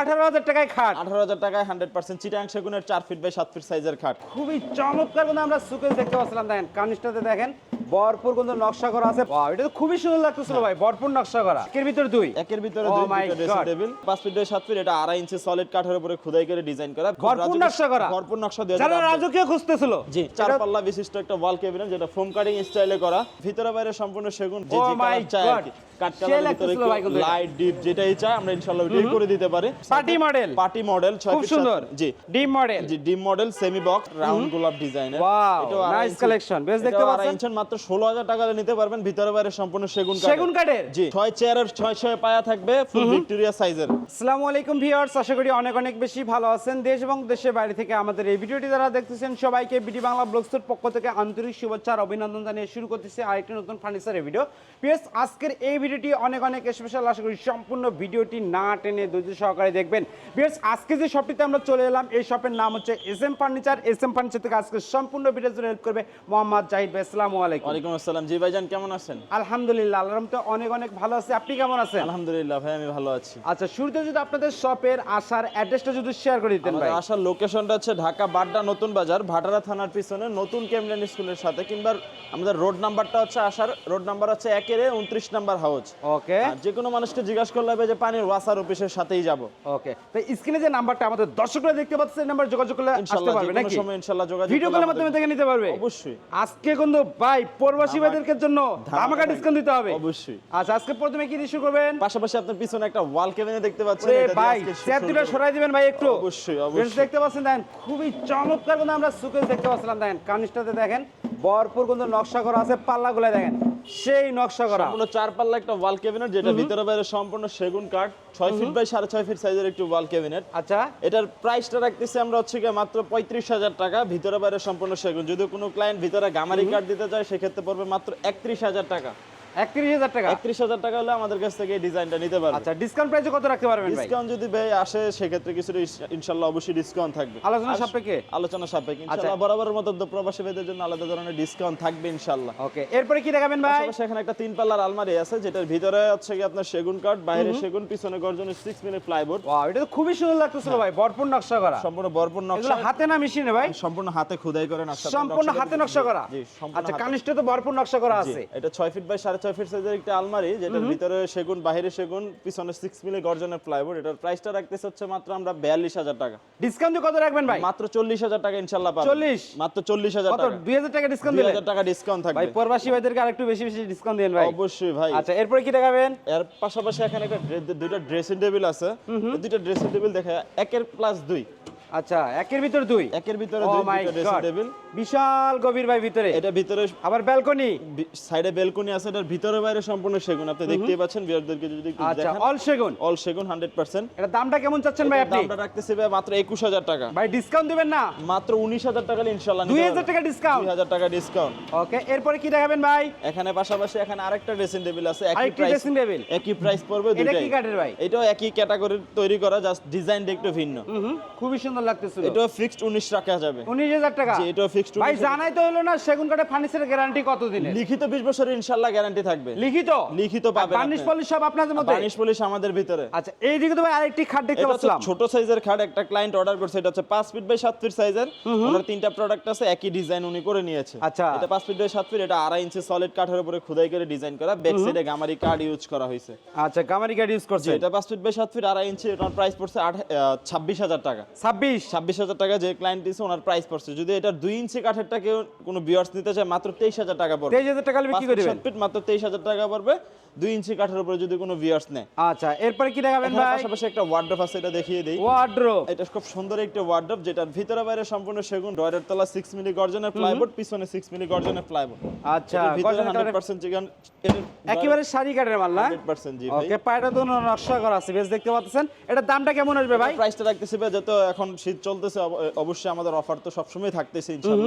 আঠারো হাজার টাকায় খাট। আঠারো হাজার টাকায় হান্ড্রেড পার্সেন্ট চিটাং সেগুনের চার ফিট বাই সাত ফিট সাইজের খাট। খুবই চমৎকার কিন্তু আমরা সুকেশ দেখতে পাচ্ছিলাম। দেখেন কানিস্টাতে দেখেন ভরপুর কিন্তু নকশা করা আছে এটা তো খুবই সুন্দর লাগতেছিল ভাই ভরপুর নকশা করা এর ভিতর দুই? একের ভিতরে দুই টেবিল পাঁচ ফিট বাই সাত ফিট এটা আড়াই ইঞ্চি সলিড কাঠের উপরে খোদাই করে ডিজাইন করা। খুব ভরপুর নকশা করা। ভরপুর নকশা দিয়ে যারা রাজকীয় খুঁজতেছিল। জি চার পাল্লা বিশিষ্ট একটা ওয়াল ক্যাবিনেট যেটা ফোম কাটিং স্টাইলে করা। ভিতরে বাইরে সম্পূর্ণ সেগুন যে Oh যে কালার চাই আর কি। কাট ভিতরে। লাইট ডিপ যেটাই চাই আমরা ইনশাআল্লাহ ওইটাই করে দিতে পারি। Party model party model 6 feet সুন্দর। জি। ডিম মডেল জি ডিম মডেল সেমি বক্স রাউন্ড গোলাপ ডিজাইনের Wow, nice collection. বেশ দেখতে পাচ্ছেন। ইঞ্চন মাত্র 16000 টাকা নিতে পারবেন। ভিতরে বাইরে সম্পূর্ণ সেগুন সেগুন কাঠের? জি ছয় চেয়ারের ছয় ছয় পায়া থাকবে ফুল ভিক্টোরিয়া সাইজের আসসালামু আলাইকুম ভিউয়ার্স আশা করি অনেক অনেক বেশি ভালো আছেন। দেশ এবং দেশের বাইরে থেকে আমাদের এই ভিডিওটি যারা দেখতেছেন সবাইকে বিডি বাংলা ব্লগসের পক্ষ থেকে আন্তরিক শুভেচ্ছা আর অভিনন্দন জানিয়ে শুরু করতেছি আরেকটি নতুন ফার্নিচারের ভিডিও পিএস আজকের এই ভিডিওটি অনেক অনেক স্পেশাল আশা করি সম্পূর্ণ ভিডিওটি না টেনে ধৈর্য সহকারে দেখবেন। পিএস আজকে যে শপটিতে আমরা চলে এলাম এই শপের নাম হচ্ছে S M furniture S M furniture থেকে আজকে সম্পূর্ণ ভিডিও জন্য হেল্প করবে মোহাম্মদ জাহিদ ভাই। আসসালামু আলাইকুম। ওয়ালাইকুম আসসালাম। জি ভাইজান কেমন আছেন? আলহামদুলিল্লাহ আল্লাহর রহমতে অনেক অনেক ভালো আছে। আপনি কেমন আছেন? আলহামদুলিল্লাহ ভাই আমি ভালো আছি। আচ্ছা শুরুতে যদি আপনাদের শপের আসার অ্যাড্রেসটা যদি শেয়ার করে দিতেন ভাই। আমাদের আসার লোকেশনটা হচ্ছে ঢাকা বাড্ডা নতুন বাজার ভাটারা থানার পিছনে নতুন কেমলেন স্কুলের সাথে কিংবা আমাদের রোড নাম্বারটা হচ্ছে আসার রোড নাম্বার হচ্ছে একের উনত্রিশ নাম্বার হাউস ওকে যে কোনো মানুষকে জিজ্ঞাসা করলে হবে যে পানির ওয়াসার অফিসের সাথেই যাব। ওকে তো স্ক্রিনে যে নাম্বারটা আমাদের দর্শকরা দেখতে পাচ্ছে এই নাম্বার যোগাযোগ করলে আসতে পারবে নাকি? সময় ইনশাআল্লাহ যোগাযোগ ভিডিও কলের মাধ্যমে থেকে নিতে পারবে। অবশ্যই। আজকে কিন্তু ভাই প্রবাসী ভাইদের জন্য ডিসকাউন্ট দিতে হবে। অবশ্যই। আচ্ছা আজকে প্রথমে কি ইস্যু করবেন? পাশাপাশি আপনার পিছনে একটা ওয়াল কেবিনে দেখতে পাচ্ছেন এটা ভাই দুটো সরাই দিবেন ভাই একটু। অবশ্যই, অবশ্যই। দেখতে পাচ্ছেন দেখেন খুবই চমৎকার কিন্তু আমরা সুকেস দেখতে পাচ্ছিলাম দেখেন কানিসটাতে দেখেন ভরপুর কিন্তু নকশা করা আছে পাল্লাগুলো দেখেন সেই নকশা করা। সম্পূর্ণ চার পাল্লা একটা ওয়াল ক্যাবিনেট যেটা ভিতরে বাইরে সম্পূর্ণ সেগুন কাঠ ছয় ফিট বাই সাড়ে ছয় ফিট সাইজের একটি ওয়াল ক্যাবিনেট আচ্ছা। এটার প্রাইসটা রাখতেছি আমরা হচ্ছে গিয়ে মাত্র পঁয়ত্রিশ হাজার টাকা ভিতরে বাইরে সম্পূর্ণ সেগুন। যদি কোনো ক্লায়েন্ট ভিতরে গামারি কার্ড দিতে চায় সেক্ষেত্রে পড়বে মাত্র একত্রিশ হাজার টাকা। একত্রিশ হাজার টাকা। একত্রিশ হাজার টাকা হলে আমাদের কাছ থেকে ডিজাইনটা নিতে পারবে। আচ্ছা ডিসকাউন্ট প্রাইসে কত রাখতে পারবেন ভাই? ডিসকাউন্ট যদি ভাই আসে সেক্ষেত্রে কিছুটা ইস- ইনশাল্লাহ অবশ্যই ডিসকাউন্ট থাকবে। আলোচনা সাপেক্ষে? আলোচনা সাপেক্ষে। ইনশাল্লাহ বরাবরের মতো প্রবাসী ভাইদের জন্য আলাদা ধরনের ডিসকাউন্ট থাকবে ইনশাল্লাহ। ওকে এরপরে কি দেখাবেন ভাই? এখানে একটা তিন পাল্লার আলমারি আছে যেটার ভিতরে হচ্ছে কি আপনার সেগুন কাঠ বাইরে সেগুন পিছনে গর্জনের সিক্স মিনিট প্লাইবোর্ড ওয়াও এটা তো খুবই সুন্দর লাগতেছিল ভাই ভরপুর নকশা করা। সম্পূর্ণ ভরপুর নকশা। হাতে না মেশিনে ভাই? সম্পূর্ণ হাতে খোদাই করে। নকশা সম্পূর্ণ হাতে নকশা করা? জি আচ্ছা। কানিষ্ঠে তো ভরপুর নকশা করা আছে। এটা ছয় ফিট বাই সাড়ে ছয় ফিট সাইজের একটা আলমারি যেটার ভিতরে সেগুন বাইরে সেগুন পিছনে সিক্স মিলি গর্জনের প্লাইবোর্ড এটার প্রাইসটা রাখতেছে হচ্ছে মাত্র আমরা বিয়াল্লিশ হাজার টাকা। ডিসকাউন্ট কত রাখবেন ভাই? মাত্র চল্লিশ হাজার টাকা ইনশাল্লাহ পাবেন। 40? মাত্র চল্লিশ হাজার কত? টাকা। দুই হাজার টাকা ডিসকাউন্ট দুই হাজার টাকা ডিসকাউন্ট থাকবে। ভাই প্রবাসী ভাইদেরকে আরেকটু বেশি বেশি ডিসকাউন্ট দিন ভাই। অবশ্যই ভাই। আচ্ছা এরপরে কি দেখাবেন? এর পাশাপাশি এখানে একটা দুইটা ড্রেসিং টেবিল আছে। দুইটা ড্রেসিং টেবিল দেখে একের প্লাস দুই। আচ্ছা একের ভিতর দুই? একের ভিতরে Oh দুই ড্রেসিং টেবিল বিশাল গভীর ভাই ভিতরে। এটা ভিতরে আবার ব্যালকনি সাইডে বেলকনি আছে এটার ভিতরে বাইরে সম্পূর্ণ সেগুন। আপনি দেখতেই পাচ্ছেন বিয়ারদেরকে যদি একটু আচ্ছা অল সেগুন? অল সেগুন হান্ড্রেড পার্সেন্ট এটা দামটা কেমন চাচ্ছেন ভাই আপনি? দামটা রাখতেছি ভাই মাত্র একুশ হাজার টাকা। ভাই ডিসকাউন্ট দিবেন না? মাত্র উনিশ হাজার টাকা ইনশাল্লাহ দুই হাজার টাকা ডিসকাউন্ট দুই হাজার টাকা ডিসকাউন্ট ওকে এরপরে কি দেখাবেন ভাই? এখানে পাশাপাশি এখানে আরেকটা ড্রেসিং টেবিল আছে একই প্রাইস ড্রেসিং টেবিল একই প্রাইস পড়বে দুটো এটা কি কাঠের ভাই? এটাও একই ক্যাটাগরির তৈরি করা জাস্ট ডিজাইনটা একটু ভিন্ন। খুবই সুন্দর লাগতেছিল। এটা ফিক্সড উনিশ রাখা যাবে। উনিশ হাজার টাকা? জি এটাও ফিক্সড ভাই জানাই তো হলো না সেগুন কাঠের ফার্নিচারের গ্যারান্টি কত দিনের লিখিত বিশ বছরের ইনশাল্লাহ গ্যারান্টি থাকবে। লিখিত? লিখিত পাবেন বার্নিশ পলিশ সব আপনাদের মধ্যে? পলিশ আমাদের ভিতরে। আচ্ছা এইদিকে তো ভাই আরেকটি খাট দেখতে পাচ্ছিলাম। ছোট সাইজের খাট একটা ক্লায়েন্ট অর্ডার করছে এটা হচ্ছে পাঁচ ফিট বাই সাত ফিট সাইজের ওনার তিনটা প্রোডাক্ট আছে একই ডিজাইন উনি করে নিয়েছে। আচ্ছা। এটা পাঁচ ফিট বাই সাত ফিট এটা আড়াই ইঞ্চি সলিড কাঠের উপরে খোদাই করে ডিজাইন করা। ব্যাক সাইডে গামারি কার্ড ইউজ করা হয়েছে। আচ্ছা গামারি কার্ড ইউজ করছে। এটা পাঁচ ফিট বাই সাত ফিট আড়াই ইঞ্চি এটার প্রাইস পড়ছে আট ছাব্বিশ হাজার টাকা। ছাব্বিশ? ছাব্বিশ হাজার টাকা যে ক্লায়েন্ট দিয়েছে ওনার প্রাইস পড়ছে। যদি এটা দুই ইঞ্চি কাঠেরটা কেউ কোনো বিয়ার্স নিতে চায় মাত্র তেইশ হাজার টাকা পড়বে। তেইশ হাজার টাকা পাঁচ বিক্রি ফিট করে মাত্র তেইশ হাজার টাকা পড়বে। দুই ইঞ্চি কাঠের উপরে যদি কোনো নেয়। আচ্ছা এরপরে কি দেখাবেন ভাই? পাশাপাশি একটা ওয়ার্ড্রপ আছে এটা দেখিয়ে দিই। ওয়ার্ড্রোব এটা খুব সুন্দর একটা ওয়ার্ডরোব যেটার ভিতরে বাইরে সম্পূর্ণ সেগুন ডয়ের তলা সিক্স মিলি গর্জনের প্লাইবোর্ড পিছনে সিক্স মিলি গর্জনের প্লাইবোর্ড আচ্ছা ভিতরে গর্জন হান্ড্রেড কাঠের- পার্সেন্ট চিকেন একেবারে শাড়ি কাঠের মাল না? হান্ড্রেড পার্সেন্ট জি ওকে পায়টা তো নকশা করা আছে বেশ দেখতে পাচ্ছেন। এটার দামটা কেমন আসবে ভাই? প্রাইসটা রাখতেছি ভাই যত এখন শীত চলতেছে অব- অবশ্যই আমাদের অফার তো সবসময় থাকতেছে ইনশাআল্লাহ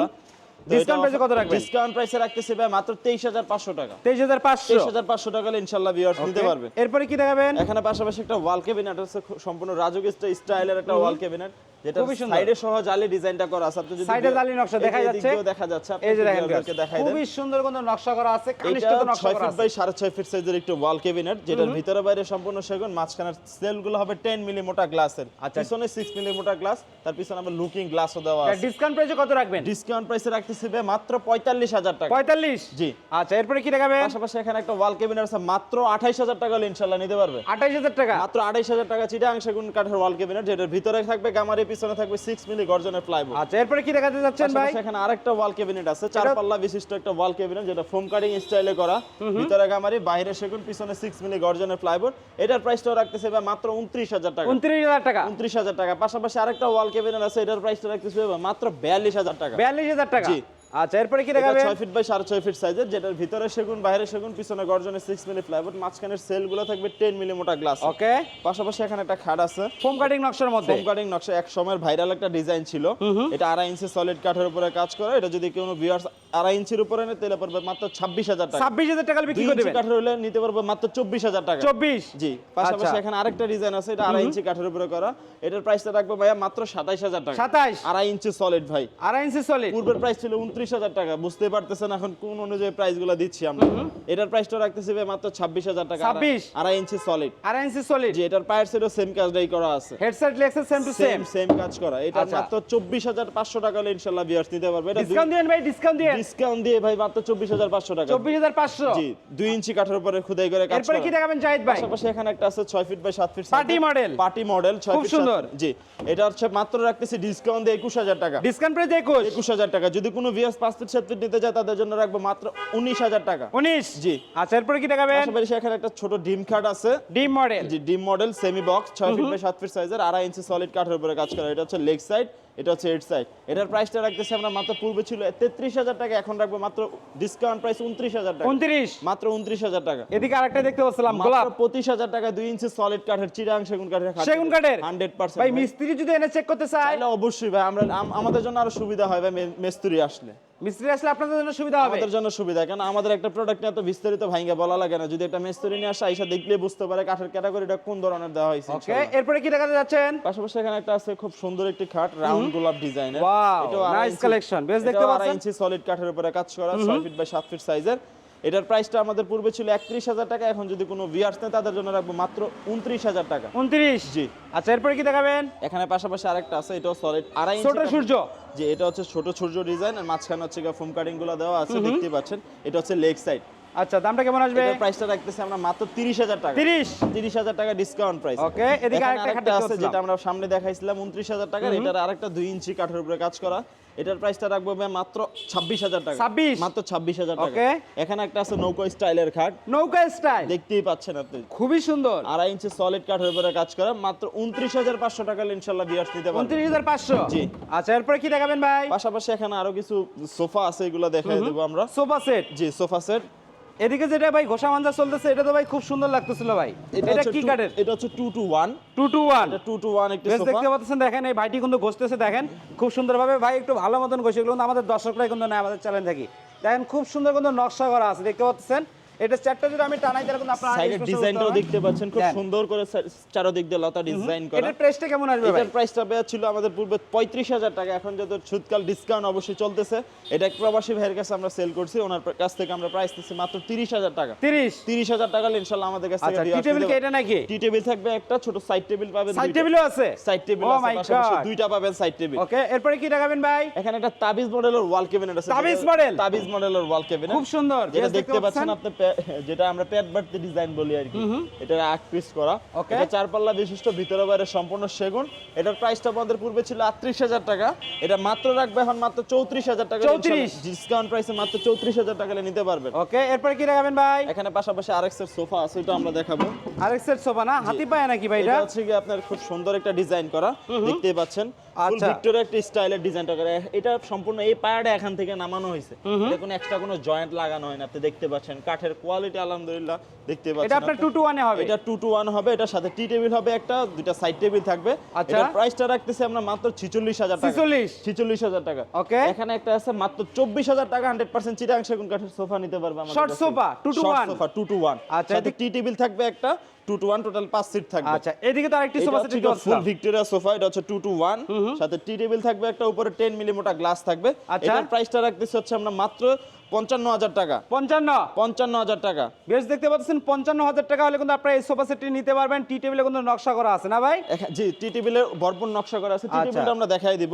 Discount price এ কত রাখবেন? ডিসকাউন্ট প্রাইসে রাখতেছি ভাই মাত্র তেইশ হাজার পাঁচশো টাকা। তেইশ হাজার পাঁচশো। তেইশ হাজার পাঁচশো টাকা হলে ইনশাল্লাহ ভিউয়ার্স নিতে পারবে এরপরে কি দেখাবেন? এখানে পাশাপাশি একটা ওয়াল ক্যাবিনেট আছে সম্পূর্ণ রাজকীয় স্টাইলের একটা ওয়াল ক্যাবিনেট যেটা সাইডে সহ জালি ডিজাইনটা করা আছে। আপনি যদি সাইডে জালি নকশা দেখা যাচ্ছে। দেখা যাচ্ছে। এই যে দেখেন দেখাই খুবই সুন্দর কোনো নকশা করা আছে এটা কানিষ্ঠিত নকশা ছয় করা ফিট বাই সাড়ে ছয় ফিট সাইজের একটু ওয়াল ক্যাবিনেট যেটার ভিতরে বাইরে সম্পূর্ণ সেগুন মাঝখানের সেলগুলো হবে টেন মিলি মোটা গ্লাসের আচ্ছা। পিছনে সিক্স মিলি মোটা গ্লাস তার পিছনে আবার লুকিং গ্লাসও দেওয়া আছে। ডিসকাউন্ট প্রাইসে কত রাখবেন? ডিসকাউন্ট প্রাইসে রাখতেছি ভাই মাত্র পঁয়তাল্লিশ হাজার টাকা। পঁয়তাল্লিশ? জি। আচ্ছা এরপরে কি দেখাবেন? পাশাপাশি এখানে একটা ওয়াল ক্যাবিনেট আছে মাত্র আঠাইশ হাজার টাকা হলে ইনশাল্লাহ নিতে পারবে। আঠাইশ হাজার টাকা? মাত্র আড়াইশ হাজার টাকা চিটাং সেগুন কাঠের ওয়াল ক্যাবিনেট যেটার ভিতরে থাকবে গামারি পিছনে থাকবে 6 মিলি গর্জনের প্লাইবোর্ড আচ্ছা এরপরে কি দেখাতে যাচ্ছেন ভাই? সেখানে আরেকটা ওয়াল ক্যাবিনেট আছে চার পাল্লা বিশিষ্ট একটা ওয়াল ক্যাবিনেট যেটা ফোম কাটিং স্টাইলে করা। ভিতরে গামারি বাইরে সেগুন পিছনে সিক্স মিলি গর্জনের প্লাইবোর্ড এটার প্রাইসটাও রাখতেছে ভাই মাত্র উনত্রিশ হাজার টাকা। উনত্রিশ হাজার টাকা। উনত্রিশ হাজার টাকা। পাশাপাশি আরেকটা ওয়াল ক্যাবিনেট আছে এটার প্রাইসটা রাখতেছে ভাই মাত্র বিয়াল্লিশ হাজার টাকা। বিয়াল্লিশ হাজার টাকা। জি। আচ্ছা এরপরে কি দেখাবেন? ছয় ফিট বাই সাড়ে ছয় ফিট সাইজের যেটার ভিতরে সেগুন বাইরে সেগুন পিছনে গর্জনের সিক্স মিলি প্লাইবোর্ড মাঝখানের সেলগুলো থাকবে টেন মিলি মোটা গ্লাস ওকে পাশাপাশি এখানে একটা খাট আছে। ফোম কাটিং নকশার মধ্যে? ফোম কাটিং নকশা এক সময়ের ভাইরাল একটা ডিজাইন ছিল। এটা আড়াই ইঞ্চি সলিড কাঠের উপরে কাজ করে। এটা যদি কোনো ভিউয়ার্স আড়াই ইঞ্চির উপরে নেয় তাহলে পড়বে মাত্র ছাব্বিশ হাজার টাকা। ছাব্বিশ হাজার টাকা দুই বিক্রি করে দেবেন? কাঠের হলে নিতে পারবে মাত্র চব্বিশ হাজার টাকা। চব্বিশ? জি পাশাপাশি আচ্ছা। এখানে আরেকটা ডিজাইন আছে। এটা আড়াই ইঞ্চি কাঠের উপরে করা। এটার প্রাইসটা রাখব ভাইয়া মাত্র সাতাইশ হাজার টাকা। সাতাইশ? আড়াই ইঞ্চি সলিড ভাই। আড়াই ইঞ্চি সলিড পূর্বের প্রাইস ছিল উনত্রিশ হাজার টাকা। বুঝতে পারতেছেন এখন কোন অনুযায়ী প্রাইসগুলো দিচ্ছি আমরা। এটার প্রাইসটা রাখতেছি ভাই মাত্র ছাব্বিশ হাজার টাকা। 26 আড়াই ইঞ্চি সলিড আড়াই ইঞ্চি সলিড জি এটার পায়ের সেটও সেম কাজটাই করা আছে। হেডসেট লেক্সের সেম টু সেম সেম কাজ করা। এটা আচ্ছা। মাত্র চব্বিশ হাজার পাঁচশো টাকা হলে ইনশাল্লাহ নিতে পারবে। এটা ডিসকাউন্ট দিবেন ভাই ডিসকাউন্ট দিবেন ডিসকাউন্ট দিয়ে ভাই মাত্র চব্বিশ হাজার পাঁচশো টাকা। চব্বিশ হাজার পাঁচশো? জি দুই ইঞ্চি কাঠের উপরে খুদাই করে কাজ এরপরে কি দেখাবেন জাহিদ ভাই? পাশাপাশি এখানে একটা আছে ছয় ফিট বাই সাত feet Party model। Party model ছয় ফিট সুন্দর। জি এটা হচ্ছে মাত্র রাখতেছি ডিসকাউন্ট দিয়ে একুশ হাজার টাকা। ডিসকাউন্ট প্রাইস একুশ? একুশ হাজার টাকা। যদি কোনো ভিএস পাঁচ ফিট সাত ফিট নিতে চায় তাদের জন্য রাখব মাত্র উনিশ হাজার টাকা। উনিশ? জি। আচ্ছা এরপরে কি দেখাবেন? পাশাপাশি এখানে একটা ছোট ডিম খাট আছে। ডিম মডেল জি ডিম মডেল সেমি বক্স ছয় ফিট বাই সাত ফিট সাইজের আড়াই ইঞ্চি সলিড কাঠের উপরে কাজ করা। এটা হচ্ছে লেগ সাইড এটা হচ্ছে এইট সাইড এটার প্রাইসটা রাখতেছি আমরা মাত্র পূর্বে ছিল তেত্রিশ হাজার টাকা এখন রাখব মাত্র ডিসকাউন্ট প্রাইস উনত্রিশ হাজার টাকা। উনত্রিশ? মাত্র উনত্রিশ হাজার টাকা। এদিকে আরেকটা দেখতে পাচ্ছিলাম গোলাপ। পঁচিশ হাজার টাকা দুই ইঞ্চি সলিড কাঠের চিরাং সেগুন কাঠের সেগুন কাঠের? হান্ড্রেড পার্সেন্ট ভাই মিস্ত্রি যদি এনে চেক করতে চায়? অবশ্যই ভাই আমরা আমাদের জন্য আরও সুবিধা হয় ভাই মিস্ত্রি আসলে। মিস্ত্রি আসলে আপনাদের জন্য সুবিধা হবে। আমাদের জন্য সুবিধা কেন আমাদের একটা প্রোডাক্ট নিয়ে এত বিস্তারিত ভাঙ্গা বলা লাগে না। যদি একটা মিস্ত্রি নিয়ে আসে আইসা দেখলে বুঝতে পারে কাঠের ক্যাটাগরিটা কোন ধরনের দেওয়া হয়েছে। ওকে এরপরে কি দেখাতে যাচ্ছেন? পাশাপাশি এখানে একটা আছে খুব সুন্দর একটি খাট রাউন্ড গোলাপ ডিজাইনের ওয়াও নাইস কালেকশন বেশ দেখতে পাচ্ছেন। ইঞ্চি সলিড কাঠের উপরে কাজ করা 6 ফিট বাই 7 ফিট সাইজের এটার প্রাইসটা আমাদের পূর্বে ছিল একত্রিশ হাজার টাকা এখন যদি কোনো ভিয়ার্স নেয় তাদের জন্য রাখব মাত্র উনত্রিশ হাজার টাকা। উনত্রিশ? জি। আচ্ছা এরপরে কি দেখাবেন? এখানে পাশাপাশি আরেকটা আছে এটাও সলিড আড়াই ছোট সূর্য। যে এটা হচ্ছে ছোট সূর্য ডিজাইন আর মাঝখানে হচ্ছে ফোম কাটিংগুলো দেওয়া আছে দেখতে পাচ্ছেন। এটা হচ্ছে লেগ সাইড আচ্ছা দামটা কেমন আসবে? এটার প্রাইসটা রাখতেছি আমরা মাত্র তিরিশ হাজার টাকা। তিরিশ? তিরিশ হাজার টাকা ডিসকাউন্ট প্রাইস Okay, এদিকে আরেকটা খাট আছে যেটা আমরা সামনে দেখাইছিলাম উনত্রিশ হাজার টাকার। এটার আরেকটা দুই ইঞ্চি কাঠের উপরে কাজ করা। এটার প্রাইসটা রাখব মাত্র ছাব্বিশ হাজার টাকা। 26? মাত্র ছাব্বিশ হাজার টাকা। Okay. এখানে একটা আছে নৌকো স্টাইলের খাট। নৌকা স্টাইল? দেখতেই পাচ্ছেন আপনি। খুবই সুন্দর। আড়াই ইঞ্চি সলিড কাঠের উপরে কাজ করা। মাত্র উনত্রিশ হাজার পাঁচশো টাকা ইনশাল্লাহ বিয়ার্স নিতে পারবেন। উনত্রিশ হাজার পাঁচশো? জি। আচ্ছা এরপরে কি দেখাবেন ভাই? পাশাপাশি এখানে আরও কিছু সোফা আছে এগুলো দেখাই দেবো আমরা। সোফা সেট জি সোফা সেট এদিকে যেটা ভাই ঘোষা মাঞ্জা চলতেছে এটা তো ভাই খুব সুন্দর লাগতেছিল ভাই। এটা কি কাটের কাঠের? এটা হচ্ছে 2 টু ওয়ান টু টু 1 এটা টু টু ওয়ান একটা সোফা দেখতে পাচ্ছেন দেখেন এই ভাইটি কিন্তু ঘষতেছে দেখেন। খুব সুন্দরভাবে ভাই একটু ভালো মতন ঘষে এগুলো কিন্তু আমাদের দর্শকরাই কিন্তু না আমাদের চ্যানেল থাকি। দেখেন খুব সুন্দর কিন্তু নকশা করা আছে দেখতে পাচ্ছেন? এটা চারটা যদি আমি টানাই তাহলে কিন্তু আপনারা সাইডের ডিজাইনটাও দেখতে পাচ্ছেন খুব সুন্দর করে চারদিক দিয়ে লতা ডিজাইন করা। এটার প্রাইসটা কেমন আসবে এটার প্রাইসটা বেয়া ছিল আমাদের পূর্বে পঁয়ত্রিশ হাজার টাকা এখন যত ডিসকাউন্ট অবশ্যই চলতেছে। এটা এক প্রবাসী ভাইয়ের কাছে আমরা সেল করছি ওনার কাছ থেকে আমরা প্রাইস দিচ্ছি মাত্র তিরিশ হাজার টাকা। 30 তিরিশ হাজার টাকা হলে ইনশাল্লাহ আমাদের কাছ থেকে আচ্ছা টি টেবিল কি এটা নাকি? টি টেবিল থাকবে একটা ছোট সাইড টেবিল পাবেন সাইড টেবিলও আছে? সাইড টেবিল আছে মাই দুইটা পাবেন সাইড টেবিল ওকে এরপরে কি দেখাবেন ভাই? এখানে একটা তাবিজ মডেলের ওয়াল ক্যাবিনেট আছে। তাবিজ model? তাবিজ মডেলের ওয়াল খুব সুন্দর। যেটা দেখতে পাচ্ছেন আপনি পে- যেটা আমরা পেট বাড়তি ডিজাইন বলি আর কি। এটা আট পিস করা. এটা চার পাল্লা বিশিষ্ট ভিতরে বাইরে সম্পূর্ণ সেগুন। এটার প্রাইসটা আমাদের পূর্বে ছিল আটত্রিশ হাজার টাকা। এটা মাত্র রাখবে এখন মাত্র চৌত্রিশ হাজার টাকা। 34 ডিসকাউন্ট প্রাইসে মাত্র চৌত্রিশ হাজার টাকা নিতে পারবেন। ওকে এরপরে কি দেখাবেন ভাই? এখানে পাশাপাশি আরেক্স এর সোফা আছে এটা আমরা দেখাবো। আরেক সেট সোফা না? হাতি পায় নাকি ভাই এটা? এটা হচ্ছে কি আপনার খুব সুন্দর একটা ডিজাইন করা। দেখতেই পাচ্ছেন। আচ্ছা। ভিক্টোরিয়া একটা স্টাইলের ডিজাইনটা করা। এটা সম্পূর্ণ এই পায়াটা এখান থেকে নামানো হয়েছে। এটা কোনো এক্সট্রা কোনো জয়েন্ট লাগানো হয় না। আপনি দেখতে পাচ্ছেন কাঠের কোয়ালিটি আলহামদুলিল্লাহ দেখতে পাচ্ছেন এটা আপনার আপনি। টু টু ওয়ানে হবে এটা টু টু ওয়ান হবে এটার সাথে টি টেবিল হবে একটা দুইটা সাইড টেবিল থাকবে আচ্ছা। এটার প্রাইসটা রাখতেছি আমরা মাত্র ছিচল্লিশ হাজার টাকা 46 ছিচল্লিশ হাজার টাকা Okay. এখানে একটা আছে মাত্র চব্বিশ হাজার টাকা হান্ড্রেড পার্সেন্ট চিটাং সেগুন কাঠের সোফা নিতে পারবে আমাদের sofa, two to Short one? sofa, two to one। আচ্ছা, সাথে টি টেবিল থাকবে একটা টু টু ওয়ান টোটাল পাঁচ সিট থাকবে আচ্ছা এদিকে তো আরেকটি সোফা সেট দেখতে ফুল ভিক্টোরিয়া সোফা এটা হচ্ছে টু টু ওয়ান সাথে টি টেবিল থাকবে একটা উপরে টেন মিলিমিটার গ্লাস থাকবে আচ্ছা। এটার প্রাইসটা রাখতেছি হচ্ছে আমরা মাত্র পঞ্চান্ন হাজার টাকা। পঞ্চান্ন? পঞ্চান্ন হাজার টাকা। বেশ দেখতে পাচ্ছেন পঞ্চান্ন হাজার টাকা হলে কিন্তু আপনারা এই সোফা সেটটি নিতে পারবেন। টি টেবিলে কিন্তু নকশা করা আছে না ভাই? জি টি টেবিলের ভরপুর নকশা করা আছে। টি আচ্ছা। টেবিলটা আমরা দেখাই দিব।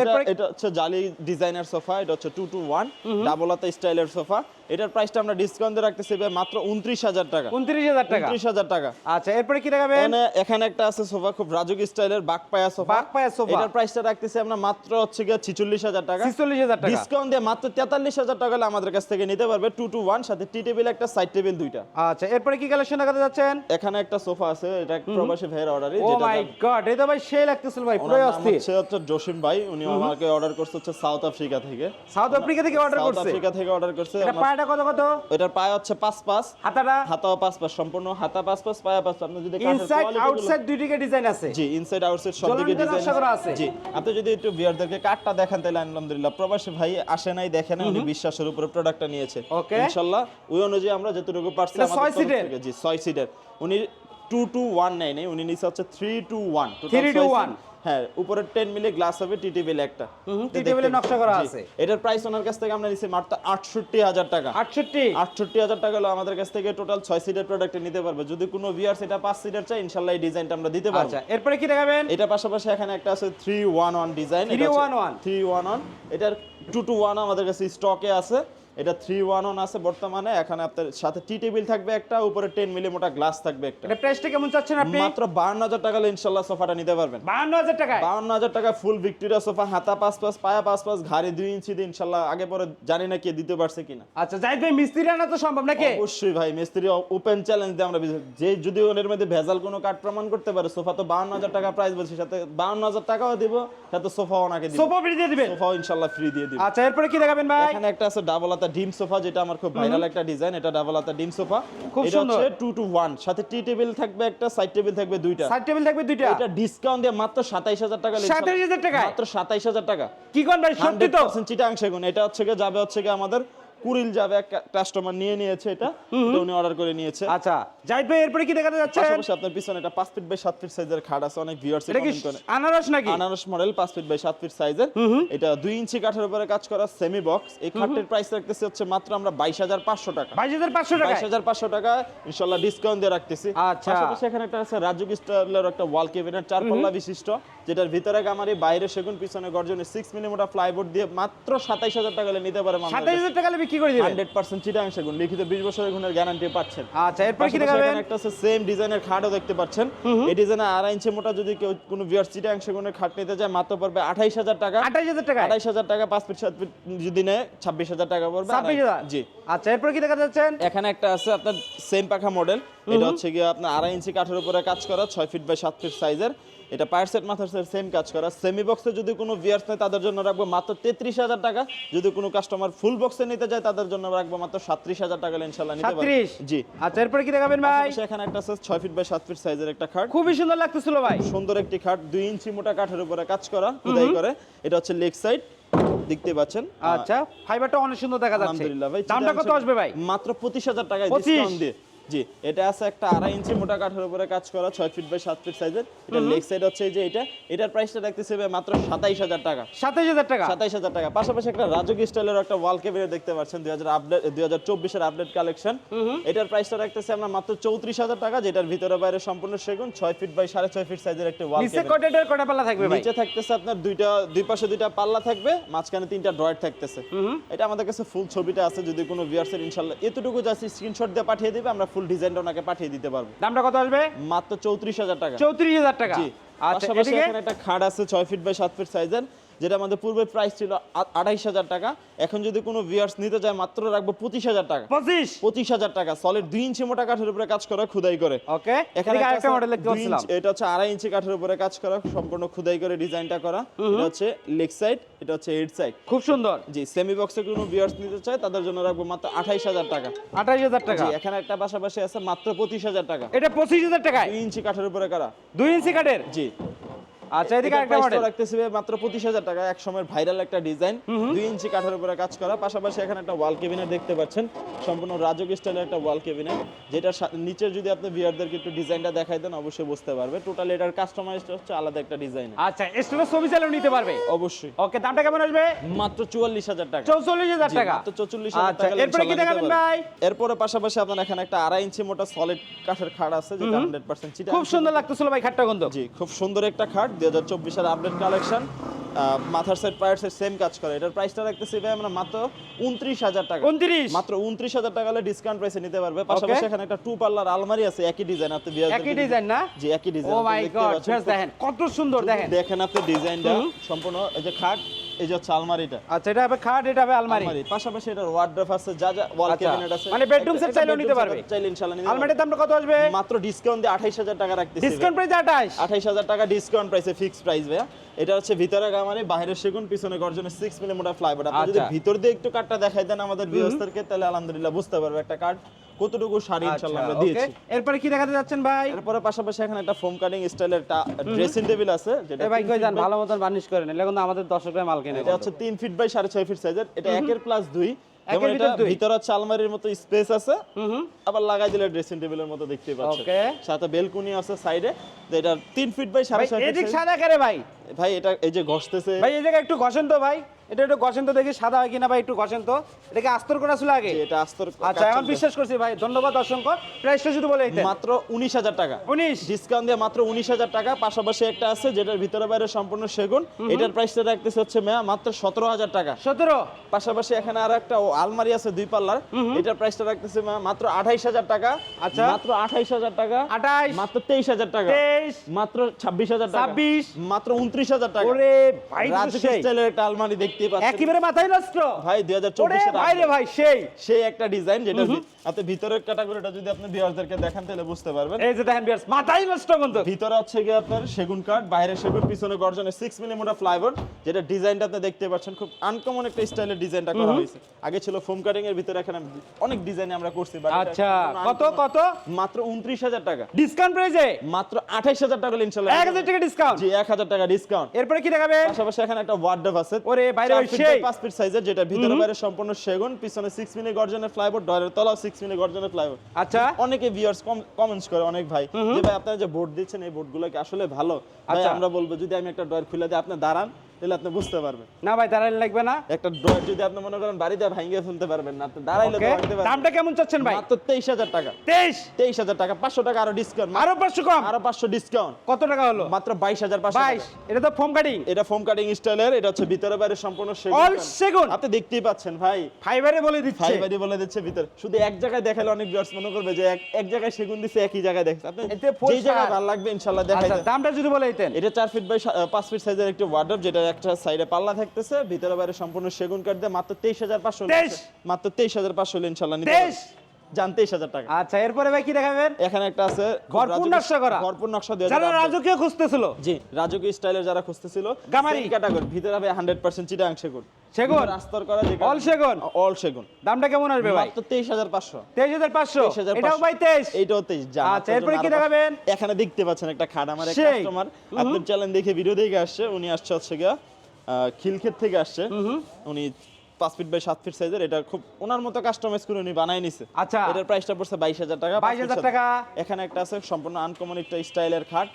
এটা এটা হচ্ছে জালি ডিজাইনার সোফা এটা হচ্ছে টু টু ওয়ান ডাবল হাতা স্টাইলের সোফা এটার প্রাইসটা আমরা ডিসকাউন্ট দিয়ে রাখতেছি ভাই মাত্র উনত্রিশ হাজার টাকা। উনত্রিশ হাজার টাকা? উনত্রিশ হাজার টাকা। আচ্ছা এরপরে কি দেখাবেন? এখানে একটা আছে সোফা খুব রাজুক স্টাইলের বাকপায়া সোফা বাকপায়া সোফা। এটার প্রাইসটা রাখতেছি আমরা মাত্র হচ্ছে গিয়ে ছিচল্লিশ হাজার টাকা। ছিচল্লিশ হাজার টাকা। ডিসকাউন্ট দিয়ে মাত্র তেতাল্লিশ হাজার টাকা আমাদের কাছ থেকে নিতে পারবে টু টু ওয়ান সাথে টি টেবিল একটা সাইড টেবিল দুইটা। আচ্ছা এরপরে কি কালেকশন দেখাতে যাচ্ছেন? এখানে একটা সোফা আছে এটা প্রবাসী ভাইয়ের অর্ডারই ও মাই গড এটা ভাই সেই লাগতেছিল ভাই পুরো অস্থির হচ্ছে হচ্ছে জসিম ভাই উনি আমাকে অর্ডার করছে হচ্ছে সাউথ আফ্রিকা থেকে। সাউথ আফ্রিকা থেকে অর্ডার করছে? সাউথ আফ্রিকা থেকে অর্ডার করছে এটা পায়টা কত কত? এটার পায়ে হচ্ছে পাঁচ পাঁচ। হাতাটা? হাতাও পাঁচ পাঁচ সম্পূর্ণ হাতা পাঁচ পাঁচ পায়া পাঁচ। আপনি যদি ইনসাইড আউটসাইড দুই দিকে ডিজাইন আছে? জি ইনসাইড আউটসাইড সব দিকে ডিজাইন আছে। জি আপনি যদি একটু ভিউয়ারদেরকে কার্ডটা দেখান তাহলে আলহামদুলিল্লাহ প্রবাসী ভাই আসে নাই দেখে না উনি বিশ্বাসের উপরে প্রোডাক্টটা নিয়েছে। Okay. ইনশাআল্লাহ ওই অনুযায়ী আমরা যতটুকু পারছি এটা ছয় সিটের? জি ছয় সিটের উনি টু টু ওয়ান নেয় নেই উনি নিচে হচ্ছে থ্রি টু ওয়ান 3 to 1 হ্যাঁ উপরে টেন মিলি গ্লাস হবে টি টেবিল একটা। এ দেখতে- নকশা করা আছে। এটার প্রাইস ওনার কাছ থেকে আমরা নিচ্ছি মাত্র আটষট্টি হাজার টাকা। আটষট্টি? আটষট্টি হাজার টাকা হলো আমাদের কাছ থেকে টোটাল ছয় সিটের প্রোডাক্ট নিতে পারবে। যদি কোনো ভিয়ার সেটা পাঁচ সিটের চাই ইনশাল্লাহ এই ডিজাইনটা আমরা দিতে পারব। আচ্ছা এরপরে কি দেখাবেন? এটা পাশাপাশি এখানে একটা আছে three one one design 311 three one one এটার টু টু ওয়ান আমাদের কাছে স্টকে আছে। এটা থ্রি ওয়ান ওয়ান আছে বর্তমানে এখানে আপনার সাথে টি টেবিল থাকবে একটা উপরে টেন মিলি মোটা গ্লাস থাকবে একটা। এটা প্রাইসটা কেমন চাচ্ছেন আপনি? মাত্র বাহান্ন হাজার টাকা ইনশাল্লাহ সোফাটা নিতে পারবেন। বাহান্ন হাজার টাকায়? বাউন্ন হাজার টাকা ফুল ভিক্টোরিয়া সোফা হাতা পাঁচ পাঁচ পায়া পাঁচ পাঁচ ঘাড়ি দুই ইঞ্চি দিয়ে ইনশাল্লাহ আগে পরে জানি না কে দিতে পারছে কিনা। আচ্ছা জাহিদ ভাই মিস্ত্রি আনা তো সম্ভব নাকি? অবশ্যই ভাই মিস্ত্রি ওপেন চ্যালেঞ্জ দিয়ে আমরা যে যদি ওনের মধ্যে ভেজাল কোনো কাঠ প্রমাণ করতে পারে সোফা তো বাউন্ন হাজার টাকা প্রাইস বলছি সাথে বাউন্ন হাজার টাকাও দিব সাথে সোফা ওনাকে দিব। সোফা ফ্রি দিয়ে দিবেন? সোফাও ইনশাল্লাহ ফ্রি দিয়ে দিব। আচ্ছা এরপরে কি দেখাবেন ভাই? এখানে একটা আছে ডাবল হাতা ডিম সোফা যেটা আমার খুব ভাইরাল একটা ডিজাইন এটা ডাবল হাতা ডিম সোফা খুব সুন্দর। হচ্ছে টু টু ওয়ান সাথে টি টেবিল থাকবে একটা সাইড টেবিল থাকবে দুইটা। সাইড টেবিল থাকবে দুইটা? এটা ডিসকাউন্ট দিয়ে মাত্র সাতাইশ হাজার টাকা নিলে 27,000 টাকা মাত্র সাতাইশ হাজার টাকা। কি কোন ভাই? সত্যি তো। চিটাং সেগুন। এটা হচ্ছে যাবে হচ্ছে আমাদের কুড়িল যাবে এক কাস্টমার নিয়ে নিয়েছে এটা উনি অর্ডার করে নিয়েছে। আচ্ছা জাহিদ ভাই এরপরে কি দেখাতে পাশাপাশি আপনার পিছনে এটা পাঁচ ফিট বাই সাত ফিট সাইজের খাট আছে অনেক ভিউয়ার্স এটা কি আনারস নাকি? আনারস মডেল পাঁচ ফিট বাই সাত ফিট সাইজের এটা দুই ইঞ্চি কাঠের উপরে কাজ করা সেমি বক্স এই খাটের প্রাইস রাখতেছি হচ্ছে মাত্র আমরা বাইশ হাজার পাঁচশো টাকা। বাইশ হাজার পাঁচশো বাইশ টাকা হাজার পাঁচশো টাকা ইনশাল্লাহ ডিসকাউন্ট দিয়ে রাখতেছি। আচ্ছা। পাশাপাশি এখানে একটা আছে রাজুক স্টাইলের একটা ওয়াল কেবিনেট চার পাল্লা বিশিষ্ট যেটার ভিতরে গামারি বাইরে সেগুন পিছনে গর্জনে সিক্স মিলিমিটার ফ্লাইবোর্ড দিয়ে মাত্র সাতাইশ হাজার টাকা নিতে পারে সাতাইশ হাজার টাকা বিক্রি করে দিবেন হান্ড্রেড পার্সেন্ট চিটাং সেগুন। লিখিত বিশ বছরের গুণের গ্যারান্টি পাচ্ছেন। আচ্ছা এরপরে কি দেখাবেন? এখানে একটা আছে সেম ডিজাইনের খাটও দেখতে পাচ্ছেন। এই ডিজাইনে আড়াই ইঞ্চি মোটা যদি কেউ কোনো চিটাং সেগুনের খাট নিতে মাত্র পড়বে আঠাইশ হাজার টাকা। আঠাইশ হাজার টাকা আঠাইশ হাজার টাকা পাঁচ ফিট সাত ফিট যদি নেয় ছাব্বিশ হাজার টাকা পড়বে ছাব্বিশ হাজার? জি। আচ্ছা এরপরে কি দেখাতে যাচ্ছেন এখানে একটা আছে আপনার সেম পাখা মডেল এটা হচ্ছে গিয়ে আপনার আড়াই ইঞ্চি কাঠের উপরে কাজ করা ছয় ফিট বাই সাত ফিট সাইজের এটা পায়ের সেট মাথার সেট সেম কাজ করা। সেমি বক্সে যদি কোনো ভিয়ার্স নেয় তাদের জন্য রাখব মাত্র তেত্রিশ হাজার টাকা। যদি কোনো কাস্টমার ফুল বক্সে নিতে চায় তাদের জন্য রাখব মাত্র সাত্রিশ হাজার টাকা ইনশাল্লাহ নিতে পারবে। জি। আচ্ছা এরপরে কি দেখাবেন ভাই? এখানে একটা আছে ছয় ফিট বাই সাত ফিট সাইজের একটা খাট। খুবই সুন্দর লাগতেছিল ভাই। সুন্দর একটি খাট দুই ইঞ্চি মোটা কাঠের উপরে কাজ করা খোদাই করে। এটা হচ্ছে লেগ সাইড দেখতে পাচ্ছেন? আচ্ছা ফাইবারটা অনেক সুন্দর দেখা যাচ্ছে। আলহামদুলিল্লাহ ভাই দামটা কত আসবে ভাই? মাত্র পঁচিশ হাজার টাকায় ডিসকাউন্ট দিয়ে। জি এটা আছে একটা আড়াই ইঞ্চি মোটা কাঠের উপরে কাজ করা ছয় ফিট বাই সাত ফিট সাইজের এটা লেগ সাইড হচ্ছে যে এটা। এটার প্রাইসটা রাখতেছে মাত্র সাতাইশ হাজার টাকা। সাতাইশ হাজার টাকা? সাতাইশ হাজার টাকা। পাশাপাশি একটা রাজক স্টাইলের একটা ওয়াল ক্যাবিনেট দেখতে পাচ্ছেন দুই হাজার আপডেট দুই হাজার চব্বিশের আপডেট কালেকশন এটার প্রাইসটা রাখতেছে আমরা মাত্র চৌত্রিশ হাজার টাকা যেটার ভিতরে বাইরে সম্পূর্ণ সেগুন ছয় ফিট বাই সাড়ে ছয় ফিট সাইজের একটা ওয়াল নিচে কটেটের কটা পাল্লা থাকবে নিচে থাকতেছে আপনার দুইটা দুই পাশে দুইটা পাল্লা থাকবে মাঝখানে তিনটা ড্রয়ার থাকতেছে। এটা আমাদের কাছে ফুল ছবিটা আছে যদি কোনো ভিউয়ার্সের ইনশাআল্লাহ এতটুকু জাস্ট স্ক্রিনশট দিয়ে পাঠিয়ে দিবে আমরা ফুল ডিজাইনটা ওনাকে পাঠিয়ে দিতে পারব। দামটা কত আসবে? মাত্র চৌত্রিশ হাজার টাকা। চৌত্রিশ হাজার টাকা। জি। আচ্ছা এখানে একটা খাট আছে ছয় ফিট বাই সাত ফিট সাইজের যেটা আমাদের পূর্বে প্রাইস ছিল আঠাইশ হাজার টাকা। এখন যদি কোনো ভিয়ার্স নিতে চায় মাত্র রাখব পঁচিশ হাজার টাকা। পঁচিশ? পঁচিশ হাজার টাকা সলিড দুই ইঞ্চি মোটা কাঠের উপরে কাজ করা খুদাই করে। ওকে এখানে আরেকটা মডেল দেখতে পাচ্ছিলাম। এটা হচ্ছে আড়াই ইঞ্চি কাঠের উপরে কাজ করা সম্পূর্ণ খুদাই করে ডিজাইনটা করা। এটা হচ্ছে লেগ সাইড এটা হচ্ছে হেড সাইড খুব সুন্দর। জি সেমি বক্সে কোনো ভিউয়ার্স নিতে চায় তাদের জন্য রাখব মাত্র আঠাইশ হাজার টাকা। আঠাশ হাজার টাকা? জি এখানে একটা পাশাপাশি আছে মাত্র পঁচিশ হাজার টাকা। এটা পঁচিশ হাজার টাকায়? দুই ইঞ্চি কাঠের উপরে করা। দুই ইঞ্চি কাঠের? জি। আচ্ছা এদিকে আরেকটা মডেল মাত্র টাকা এক সময় ভাইরাল একটা ডিজাইন দুই ইঞ্চি কাঠের উপরে কাজ করা। পাশাপাশি এখানে একটা ওয়াল কেবিনেট দেখতে পাচ্ছেন সম্পূর্ণ রাজক স্টাইলের একটা ওয়াল কেবিনেট যেটা নিচে যদি আপনি বিয়ারদেরকে একটু ডিজাইনটা দেখাই দেন অবশ্যই বুঝতে পারবে। টোটাল এটার কাস্টমাইজড হচ্ছে আলাদা একটা ডিজাইন আচ্ছা এক্সট্রা ছবি চাইলেও নিতে পারবে? অবশ্যই। ওকে দামটা কেমন আসবে? মাত্র চুয়াল্লিশ হাজার টাকা। চৌচল্লিশ হাজার জি, টাকা। মাত্র 44,000 আচ্ছা টাকা এরপরে কি দেখাবেন ভাই? এরপরে পাশাপাশি আপনার এখানে একটা আড়াই ইঞ্চি মোটা সলিড কাঠের খাট আছে যেটা খুব সুন্দর লাগতেছিল ভাই খাটটা গন্ধ জি খুব সুন্দর একটা খাট। দুই হাজার চব্বিশের আপডেট কালেকশন মাথার সেট পায়ের সাইড সেম কাজ করে। এটার প্রাইসটা রাখতেছি ভাই আমরা মাত্র উনত্রিশ হাজার টাকা। উনত্রিশ? মাত্র উনত্রিশ হাজার টাকা হলে ডিসকাউন্ট প্রাইসে নিতে পারবে। পাশাপাশি এখানে একটা টু পার্লার আলমারি আছে একই ডিজাইন আপনি একই ডিজাইন না? জি একই ডিজাইন ও মাই গড দেখেন কত সুন্দর দেখেন। দেখেন আপনি ডিজাইনটা সম্পূর্ণ এই যে খাট এই যে হচ্ছে আলমারিটা। আচ্ছা এটা হবে খাট এটা হবে আলমারি। পাশাপাশি এটার ওয়ার্ড্রপ আছে যা যা ওয়াল আচ্ছা, ক্যাবিনেট আছে। মানে set একটা চাইলেও নিতে পারবে? চাইলে ইনশাআল্লাহ নিতে আলমারির দামটা কত আসবে? মাত্র ডিসকাউন্ট দিয়ে আঠাইশ হাজার টাকা রাখতেছি ডিসকাউন্ট প্রাইস আঠাশ আঠাইশ? হাজার টাকা ডিসকাউন্ট প্রাইসে ফিক্সড প্রাইস ভাইয়া। এটা হচ্ছে ভিতরে গামারি বাইরের সেগুন পিছনে গর্জনের সিক্স মিলি মোটা ফ্লাইবোর্ড আপনি যদি আচ্ছা। ভিতর দিয়ে একটু কাঠটা দেখাই দেন আমাদের বিহস্তারকে তাহলে আলহামদুলিল্লাহ বুঝতে পারবে একটা কাঠ কতটুকু শাড়ি ইনশাআল্লাহ আমরা দিয়েছি। এরপরে কি দেখাতে যাচ্ছেন ভাই? এরপরে পাশাপাশি এখানে একটা ফোম কাটিং স্টাইলের ড্রেসিং টেবিল আছে যেটা ভাই কই by- ভালো মতন বার্নিশ করেন এলে কিন্তু আমাদের দর্শকরা মাল এটা হচ্ছে তিন ফিট বাই সাড়ে ছয় ফিট সাইজের এটা একের প্লাস দুই। যেমন এটা ভিতরে হচ্ছে আলমারির মতো স্পেস আছে। আবার লাগাই দিলে ড্রেসিং টেবিলের মতো দেখতে পাচ্ছেন। সাথে বেলকুনি আছে সাইডে এটা তিন ফিট বাই সাড়ে ভাই ছয় এদিক সাদা করে ভাই? ভাই এটা এই যে ঘষতেছে। ভাই এই জায়গায় একটু ঘষেন তো ভাই। এটা একটু ঘষেন তো দেখি সাদা হয় কিনা ভাই একটু ঘষেন তো। এটাকে আস্তর করা ছিল আগে? এটা আস্তর আচ্ছা এখন বিশ্বাস করছি ভাই ধন্যবাদ অসংখ্য। প্রাইসটা শুধু বলে দিতেন মাত্র উনিশ হাজার টাকা। উনিশ? ডিসকাউন্ট দিয়ে মাত্র উনিশ হাজার টাকা। পাশাপাশি একটা আছে যেটার ভিতরে বাইরে সম্পূর্ণ সেগুন। এটার প্রাইসটা রাখতেছে হচ্ছে মেয়া মাত্র সতেরো হাজার টাকা। সতেরো? পাশাপাশি এখানে আর একটা আলমারি আছে দুই পাল্লার। এটার প্রাইসটা রাখতেছে মা- মাত্র আঠাইশ হাজার টাকা। আচ্ছা। মাত্র আঠাইশ হাজার টাকা। আঠাইশ। মাত্র তেইশ হাজার টাকা। তেইশ। মাত্র ছাব্বিশ হাজার টাকা। ছাব্বিশ। মাত্র উনত্রিশ হাজার টাকা। ওরে ভাই একটা আলমারি দেখতে পাচ্ছেন। একেবারে মাথায় নষ্ট। ভাই দুই হাজার ওরে চব্বিশের ভাই রে ভাই সেই। সেই একটা ডিজাইন যেটা আপনি ভিতরের ক্যাটাগরিটা যদি আপনি ভিউয়ারদেরকে দেখান তাহলে বুঝতে পারবেন। এই যে দেখেন মাথায় নষ্ট কিন্তু ভিতরে হচ্ছে গিয়ে আপনার সেগুন কাঠ বাইরে সেগুন পিছনে মিলি মোটা ফ্লাইবোর্ড যেটা ডিজাইনটা আপনি দেখতে পাচ্ছেন খুব আনকমন একটা স্টাইলের ডিজাইনটা করা হয়েছে। আগে ছিল ফোম কাটিং এর ভিতরে এখানে অনেক ডিজাইন আমরা করছি আচ্ছা কত কত? মাত্র উনত্রিশ হাজার টাকা। ডিসকাউন্ট প্রাইসে মাত্র আঠাইশ হাজার টাকা ইনশাল্লাহ এক হাজার টাকা ডিসকাউন্ট জি এক হাজার টাকা ডিসকাউন্ট এরপরে কি দেখাবেন? পাশাপাশি এখানে একটা ওয়ার্ডরোব আছে। ওরে চার feet সেই। পাঁচ ফিট সাইজের যেটা ভিতরে বাইরে সম্পূর্ণ সেগুন পিছনে সিক্স মিনিট গর্জনের ফ্লাইবোর্ড ডয়ারের তলাও সিক্স মিনিট গর্জনের ফ্লাইবোর্ড আচ্ছা। অনেকে ভিউয়ার্স কমেন্টস করে অনেক ভাই যে ভাই আপনারা যে বোর্ড দিচ্ছেন এই বোর্ডগুলো কি আসলে ভালো? ভাই আচ্ছা। আমরা বলব যদি আমি একটা ডয়ার খুলে দিই আপনি দাঁড়ান তাহলে আপনি বুঝতে পারবেন। না ভাই দাঁড়ালে লাগবে না। একটা যদি আপনি মনে করেন বাড়িতে ভাঙিয়ে ফেলতে পারবেন না আপনি দাঁড়াইলে ভাঙতে পারবেন দামটা কেমন চাচ্ছেন ভাই? মাত্র তেইশ হাজার টাকা। টাকা পাঁচশো টাকা আরও ডিসকাউন্ট আরও পাঁচশো কম? আরও পাঁচশো ডিসকাউন্ট কত টাকা হলো? মাত্র বাইশ হাজার পাঁচশো বাইশ। এটা তো ফোম কাটিং এটা ফোম কাটিং স্টাইলের এটা হচ্ছে ভিতরে বাইরে সম্পূর্ণ সেগুন অল সেগুন? আপনি দেখতেই পাচ্ছেন ভাই। ফাইবারে বলে দিচ্ছে। ফাইবারি বলে দিচ্ছে ভিতরে। শুধু এক জায়গায় দেখালে অনেক ভিউয়ার্স মনে করবে যে এক এক জায়গায় সেগুন দিচ্ছে একই জায়গায় দেখছে। আপনি full জায়গায় ভালো লাগবে ইনশাআল্লাহ দেখাই আচ্ছা দামটা যদি বলে দিতেন। এটা চার ফিট বাই পাঁচ ফিট সাইজের একটি ওয়ার্ডরোব যেটা একটা সাইডে পাল্লা থাকতেছে ভিতরে বাইরে সম্পূর্ণ সেগুন কাঠ দিয়ে মাত্র তেইশ হাজার পাঁচশো মাত্র তেইশ হাজার পাঁচশো ইনশাল্লাহ নিতে 23 যান তেইশ হাজার টাকা। আচ্ছা এরপরে ভাই কি দেখাবেন? এখানে একটা আছে ভরপুর নকশা করা। ভরপুর নকশা দেওয়া যারা রাজকীয় খুঁজতেছিল। জি রাজকীয় স্টাইলের যারা খুঁজতেছিল গামারি। ক্যাটাগরি ভিতরে হবে হান্ড্রেড পার্সেন্ট চিটাং সেগুন। সেগুন? আস্তর করা যে অল সেগুন? অল সেগুন। দামটা কেমন আসবে ভাই? মাত্র তেইশ হাজার পাঁচশো। তেইশ হাজার পাঁচশো? 23,500 এটাও ভাই তেইশ? এটাও তেইশ যা আচ্ছা, এরপরে কি দেখাবেন? এখানে দেখতে পাচ্ছেন একটা খাট আমার এক কাস্টমার চ্যানেল দেখে ভিডিও দেখে আসছে উনি আসছে হচ্ছে গিয়া খিলক্ষেত থেকে আসছে। উনি পাঁচ ফিট বাই সাত ফিট সাইজের এটা খুব ওনার মতো কাস্টমাইজ করে উনি বানাই নিছে। আচ্ছা। এটার প্রাইসটা পড়ছে বাইশ হাজার টাকা 22,000 পাঁচ feet টাকা। এখানে একটা আছে সম্পূর্ণ আনকমন একটা স্টাইলের খাট।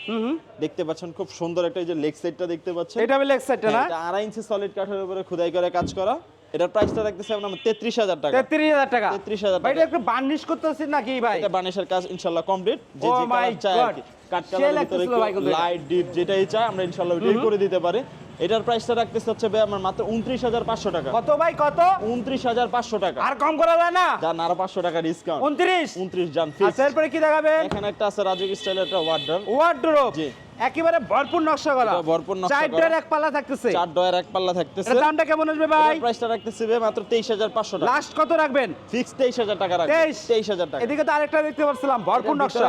দেখতে পাচ্ছেন খুব সুন্দর একটা এই যে লেগ সাইডটা দেখতে পাচ্ছেন। এটা হবে লেগ সাইডটা না? হ্যাঁ, এটা আড়াই ইঞ্চি সলিড কাঠের উপরে খোদাই করে কাজ করা। এটার প্রাইসটা রাখতেছে আমরা তেত্রিশ হাজার টাকা। তেত্রিশ হাজার টাকা। 33,000 ভাই টাকা। এটা একটু বার্নিশ করতেছি নাকি ভাই? এটা বানিশের কাজ ইনশাআল্লাহ কমপ্লিট যে Oh যে কালার চায় আর! কি। কাট সে কালারের ভিতরে। লাইট ডিপ যেটাই চায় আমরা ইনশাআল্লাহ ওইটাই করে দিতে পারি। এটার প্রাইসটা রাখতেছে হচ্ছে ভাই আমার মাত্র উনত্রিশ হাজার পাঁচশো টাকা। কত ভাই কত? উনত্রিশ হাজার পাঁচশো টাকা। আর কম করা যায় না? যান আরও পাঁচশো টাকা ডিসকাউন্ট উনত্রিশ? উনত্রিশ যান এরপরে কি দেখাবেন? এখানে একটা আছে রাজক স্টাইলের একটা ওয়ার্ড ওয়ার্ডরোব জি। একেবারে ভরপুর নকশা করা ভরপুর নকশা চার ডয়ের এক পাল্লা থাকতেছে। চার ডয়ের এক পাল্লা থাকতেছে। দামটা কেমন আসবে ভাই? প্রাইসটা রাখতেছি মাত্র তেইশ হাজার পাঁচশো টাকা। লাস্ট কত রাখবেন? ফিক্স তেইশ হাজার টাকা রাখবেন তেইশ। তেইশ হাজার টাকা। এদিকে তো আরেকটা দেখতে পাচ্ছিলাম ভরপুর নকশা।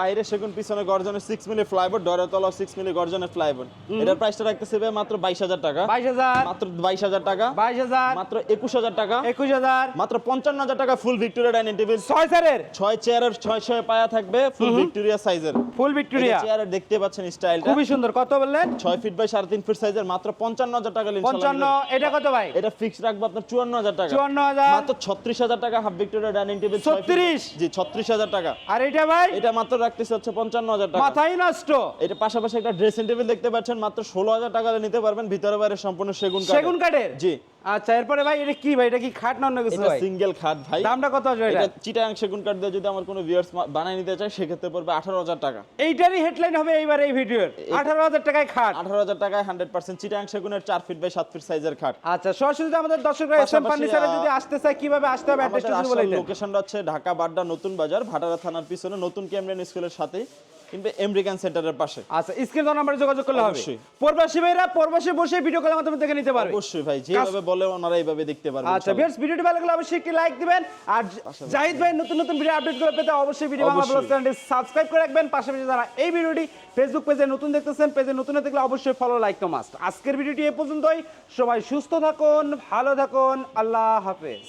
বাইরে সেগুন পিছনে গর্জনের সিক্স মিলি ফ্লাইবোর্ড ডরের তলা সিক্স মিলি গর্জনের ফ্লাইবোর্ড এটার প্রাইসটা রাখতেছি মাত্র বাইশ হাজার টাকা। বাইশ হাজার। মাত্র বাইশ হাজার টাকা। বাইশ হাজার। মাত্র একুশ হাজার টাকা। একুশ হাজার। মাত্র পঞ্চান্ন হাজার টাকা ফুল ভিক্টোরিয়া ডাইনিং টেবিল ছয় স্যারের ছয় চেয়ারের ছয় ছয় পায়া থাকবে ফুল ভিক্টোরিয়া সাইজের ফুল ভিক্টোরিয়া চেয়ারের দেখতে পাচ্ছেন স্টাইলটা। খুবই সুন্দর। কত বললেন? ছয় ফিট বাই সাড়ে তিন ফিট সাইজের মাত্র পঞ্চান্ন হাজার টাকা ইনশাআল্লাহ পঞ্চান্ন এটা কত ভাই? এটা ফিক্স রাখব আপনার চুয়ান্ন হাজার টাকা। চুয়ান্ন হাজার। মাত্র ছত্রিশ হাজার টাকা হাফ ভিক্টোরিয়া ডাইনিং টেবিল 36? জি ছত্রিশ হাজার টাকা। আর এটা ভাই? এটা মাত্র রাখতেছে হচ্ছে পঞ্চান্ন হাজার টাকা। মাথাই নষ্ট। এটা পাশাপাশি একটা ড্রেসিং টেবিল দেখতে পাচ্ছেন মাত্র ষোলো হাজার টাকা নিতে পারবেন। ভিতরে বাইরে সম্পূর্ণ সেগুন কাঠের। সেগুন কাঠের? জি। আচ্ছা এরপরে ভাই এটা কি ভাই? এটা কি খাট না অন্য কিছু ভাই? সিঙ্গেল খাট ভাই। দামটা কত আসবে এটা এটা? চিটাং সেগুন কাঠ দিয়ে যদি আমার কোনো ভিউয়ার্স বানাই নিতে চায় সেক্ষেত্রে পড়বে আঠারো হাজার টাকা। এইটারই হেডলাইন হবে এইবার এই ভিডিওর আঠারো হাজার টাকায় খাট। আঠারো হাজার টাকায় হান্ড্রেড পার্সেন্ট চিটাং সেগুনের চার ফিট বাই সাত ফিট সাইজের খাট। আচ্ছা সরাসরি আমাদের দর্শকরা এসএম ফার্নিচারে যদি আসতে চায় কীভাবে আসতে হবে অ্যাড্রেসটা বলে দিন? লোকেশনটা হচ্ছে ঢাকা বাড্ডা নতুন বাজার ভাটারা থানার পিছনে। নতুন ক্যামরেন স্কুলের সাথে কিংবা আমেরিকান সেন্টারের পাশে। আচ্ছা স্ক্রিন নাম্বারে যোগাযোগ করলে হবে। প্রবাসী ভাইরা প্রবাসী বসে ভিডিও কলের মাধ্যমে দেখে নিতে পারবে। অবশ্যই ভাই যেভাবে বলে ওনারা এইভাবে দেখতে পারবেন আচ্ছা ভিউয়ার্স ভিডিওটি ভালো লাগলে অবশ্যই একটি লাইক দিবেন। আর জাহিদ ভাই নতুন নতুন ভিডিও আপডেটগুলো পেতে অবশ্যই ভিডিও বাংলা ব্লগ চ্যানেলটি সাবস্ক্রাইব করে রাখবেন। পাশাপাশি যারা এই ভিডিওটি ফেসবুক পেজে নতুন দেখতেছেন পেজে নতুন থাকলে অবশ্যই ফলো লাইক তো মাস্ট আজকের ভিডিওটি এ পর্যন্তই। সবাই সুস্থ থাকুন ভালো থাকুন। আল্লাহ হাফেজ।